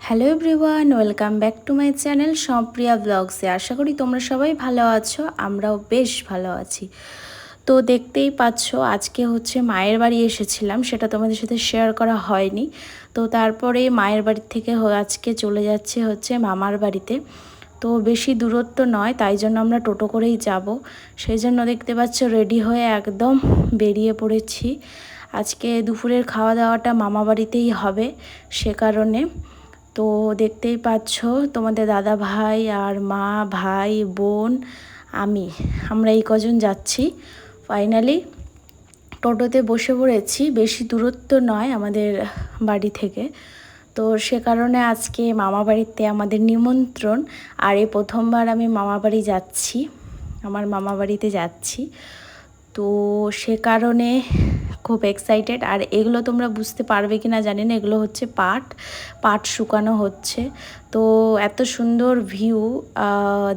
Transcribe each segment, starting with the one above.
Hello everyone welcome back to my channel Sampriya ব্লগসে আশা করি তোমরা সবাই ভালো আছো, আমরাও বেশ ভালো আছি। তো দেখতেই পাচ্ছ, আজকে হচ্ছে মায়ের বাড়ি এসেছিলাম, সেটা তোমাদের সাথে শেয়ার করা হয়নি। তো তারপরে মায়ের বাড়ি থেকে আজকে চলে যাচ্ছে হচ্ছে মামার বাড়িতে। তো বেশি দূরত্ব নয়, তাই জন্য আমরা টোটো করেই যাব। সেই জন্য দেখতে পাচ্ছ রেডি হয়ে একদম বেরিয়ে পড়েছি। আজকে দুপুরের খাওয়া দাওয়াটা মামা বাড়িতেই হবে, সে কারণে। তো দেখতেই পাচ্ছ তোমাদের দাদা ভাই আর মা, ভাই, বোন, আমি, আমরা এই কজন যাচ্ছি। ফাইনালি টোটোতে বসে পড়েছি। বেশি দূরত্ব নয় আমাদের বাড়ি থেকে। তো সে কারণে আজকে মামা বাড়িতে আমাদের নিমন্ত্রণ। আর এই প্রথমবার আমি মামা বাড়ি যাচ্ছি। আমার মামা বাড়িতে যাচ্ছি। তো সে কারণে খুব এক্সাইটেড আর এগুলো তোমরা বুঝতে পারবে কি না জানি না। এগুলো হচ্ছে পাট। পাট শুকানো হচ্ছে। তো এত সুন্দর ভিউ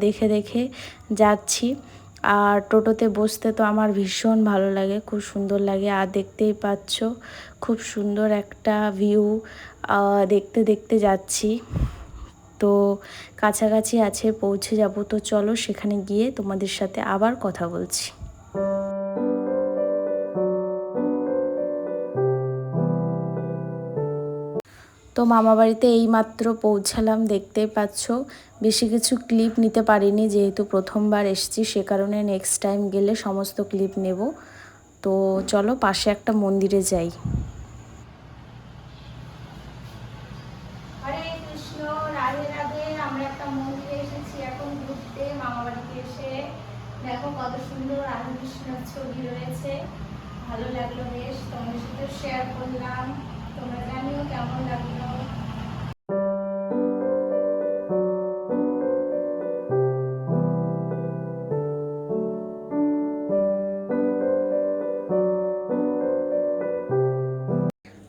দেখে দেখে যাচ্ছি। আর টোটোতে বসতে তো আমার ভীষণ ভালো লাগে, খুব সুন্দর লাগে। আর দেখতেই পাচ্ছ, খুব সুন্দর একটা ভিউ দেখতে দেখতে যাচ্ছি। তো কাছাকাছি আছে, পৌঁছে যাব। তো চলো সেখানে গিয়ে তোমাদের সাথে আবার কথা বলছি। তো মামা বাড়িতে এইমাত্র পৌঁছালাম, দেখতেই পাচ্ছ। বেশি কিছু ক্লিপ নিতে পারিনি, যেহেতু প্রথমবার এসেছি, সে কারণে নেক্সট টাইম গেলে সমস্ত ক্লিপ নেব। তো চলো, পাশে একটা মন্দিরে যাই। ভালো লাগল বেশ, তোমাদের সাথে শেয়ার করলাম। তোমরা জানিও কেমন লাগল।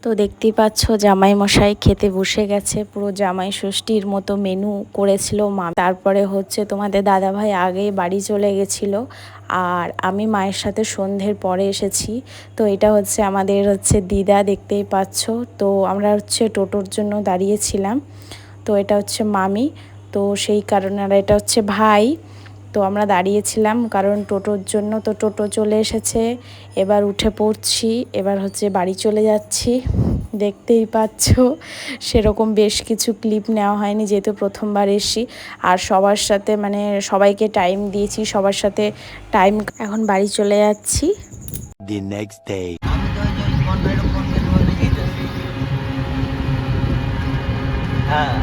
তো দেখতেই পাচ্ছ জামাই মশাই খেতে বসে গেছে। পুরো জামাই ষষ্ঠীর মতো মেনু করেছিল মা। তারপরে হচ্ছে তোমাদের দাদা ভাই আগেই বাড়ি চলে গেছিল। আর আমি মায়ের সাথে সন্ধ্যের পরে এসেছি। তো এটা হচ্ছে আমাদের হচ্ছে দিদা দেখতেই পাচ্ছ। তো আমরা হচ্ছে টোটোর জন্য দাঁড়িয়েছিলাম। তো এটা হচ্ছে মামি। তো সেই কারণে আর এটা হচ্ছে ভাই। তো আমরা দাঁড়িয়েছিলাম কারণ টোটোর জন্য তো টোটো চলে এসেছে। এবার উঠে পড়ছি এবার হচ্ছে বাড়ি চলে যাচ্ছি। দেখতেই পাচ্ছ সেরকম বেশ কিছু ক্লিপ নেওয়া হয়নি যেহেতু প্রথমবার এসি আর সবার সাথে মানে সবাইকে টাইম দিয়েছি সবার সাথে টাইম এখন বাড়ি চলে যাচ্ছি। বলে গেছি হ্যাঁ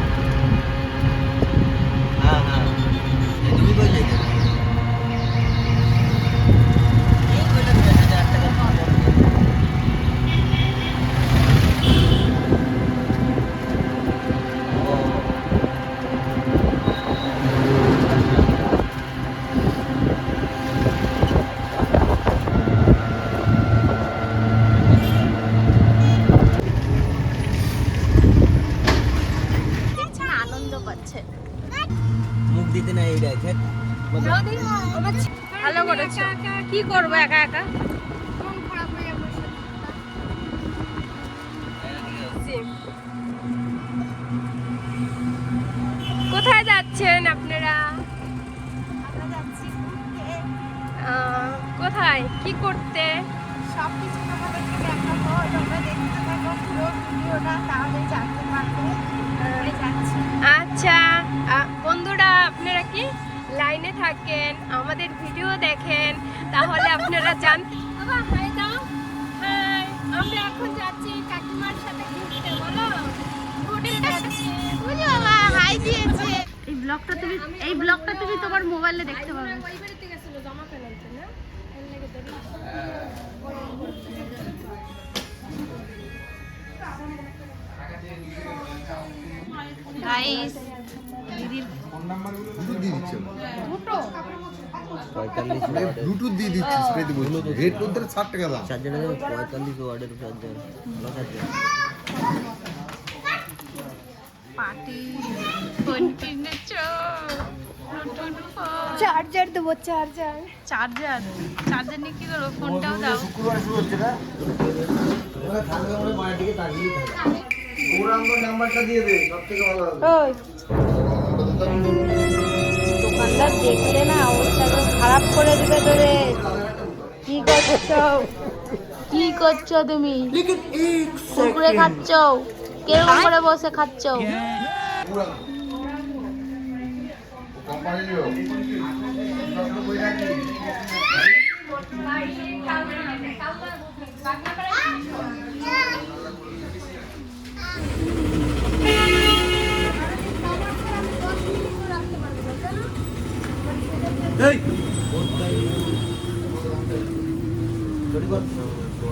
হ্যাঁ হ্যাঁ এই তুমি কই যাইতে এই কইটা দিলে যদি আট টাকা পাওয়া যাবে আনন্দ পাচ্ছে মুখ দিতে না এই দেখেন। ভালো করেছ। কি করব একা একা? কোথায় যাচ্ছেন আপনারা? কোথায়? কি করতে? সবকিছু তোমাদেরকে আপনারা আমরা এখন যাচ্ছি কাকিমার সাথে ঘুরতে বলো। হাই দিয়েছে। এই ব্লগটা তুমি এই ব্লগটা তুমি তোমার মোবাইলে দেখতে পাবে। ওই জমা ফেলাইতে না? এর লাগে দেরি গাইস দুটো পঁয়তাল্লিশ ওয়ার্ডের ব্লুটুথ দিয়ে দিচ্ছি সেটাই বলছি রেড করতে ষাট টাকা দাম। চার্জার আছে পঁয়তাল্লিশ ওয়ার্ডের চার্জার ভালো চার্জার চার্জার দেবো চার্জার চার্জার চার্জার নিয়ে কি করব? ফোনটাও দাও। শুক্রবার শুরু হচ্ছে না? ওরা থাকলে আমরা মায়ের দিকে তাকিয়েই থাকে। ওর আমার নাম্বারটা দিয়ে দে সব থেকে ভালো হবে। ওই। দোকানদার দেখলে না অবস্থা খারাপ করে দিবে তোরে। কি করছ? কি করছ তুমি? কুকুরে খাচ্ছ? কেরকম করে বসে খাচ্ছ? রাখি